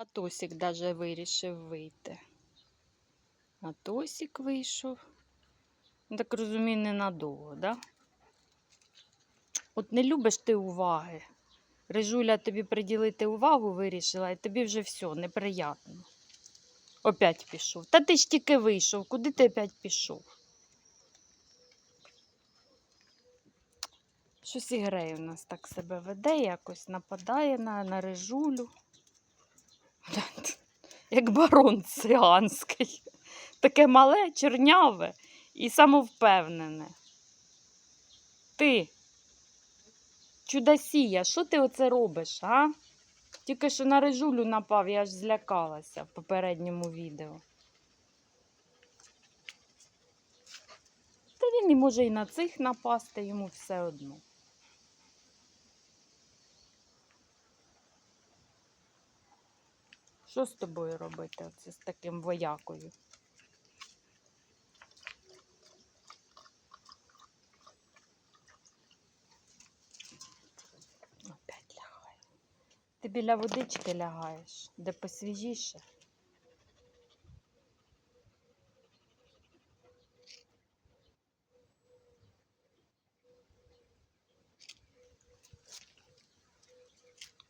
А Тосік даже вирішив вийти. А Тосік вийшов. Ну, Так розумію, ненадовго, да? От не любиш ти уваги. Рижуля тобі приділити увагу вирішила, і тобі вже все, неприятно. Опять пішов. Та ти ж тільки вийшов, куди ти опять пішов? Щось і грей у нас так себе веде, якось нападає на, на рижулю. Як барон циганський. Таке мале, чорняве і самовпевнене. Ти, чудосія, що ти оце робиш, а? Тільки що на рижулю напав, я аж злякалася в попередньому відео. Та він і може і на цих напасти, йому все одно. Що з тобою робити оце з таким воякою? Опять лягає. Ти біля водички лягаєш, де посвіжіше.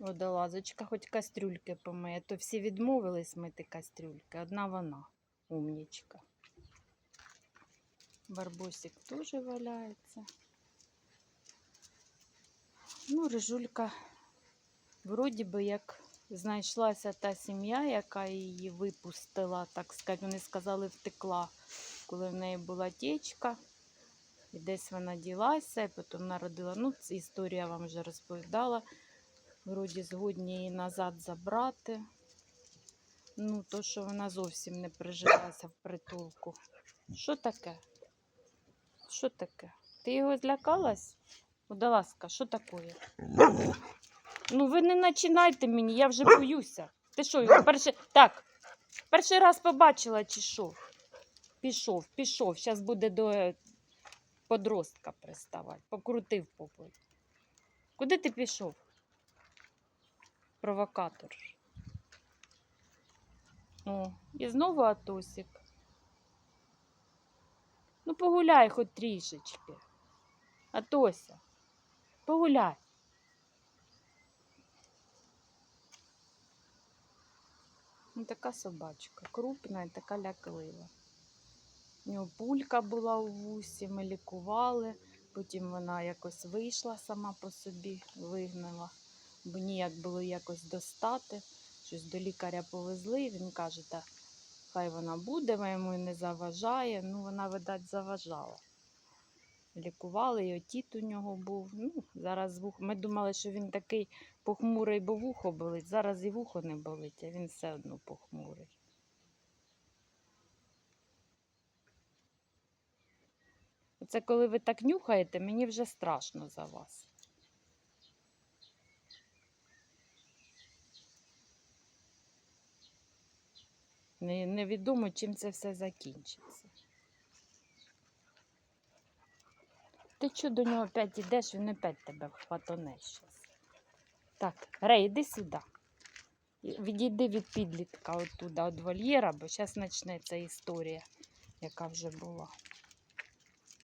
Водолазочка хоч кастрюльки помиє, то всі відмовились мити кастрюльки. Одна вона, умнічка. Барбосик теж валяється. Ну, рижулька, вроді би, як знайшлася та сім'я, яка її випустила, так сказати, вони сказали, втекла, коли в неї була тічка. І десь вона ділася, і потім народила. Ну, історія вам вже розповідала. Вроді згодні її назад забрати. Ну, то, що вона зовсім не прижилася в притулку. Що таке? Що таке? Ти його злякалась? Удаласка, що таке? Ну, ви не починайте мені, я вже боюся. Ти що, його перший. Так, перший раз побачила, чи що? Пішов, пішов. Зараз буде до е, подростка приставати. Покрутив попою. Куди ти пішов? Провокатор. О, і знову Атосик. Ну, погуляй хоч трішечки. Атося, погуляй. Ну, така собачка, крупна і така ляклива. У нього пулька була у вусі, ми лікували, потім вона якось вийшла сама по собі, вигнала, бо ніяк було якось достати. Щось до лікаря повезли, він каже, та хай вона буде, ми йому не заважає. Ну, вона, видать, заважала. Лікували, і отіт у нього був. Ну, зараз вух. Ми думали, що він такий похмурий, бо вухо болить. Зараз і вухо не болить, а він все одно похмурий. Оце коли ви так нюхаєте, мені вже страшно за вас. Невідомо, чим це все закінчиться. Ти що до нього опять йдеш, він опять тебе вхватоне щас. Так, Рей, іди сюди. Відійди від підлітка оттуда, від вольєра, бо зараз почнеться історія, яка вже була.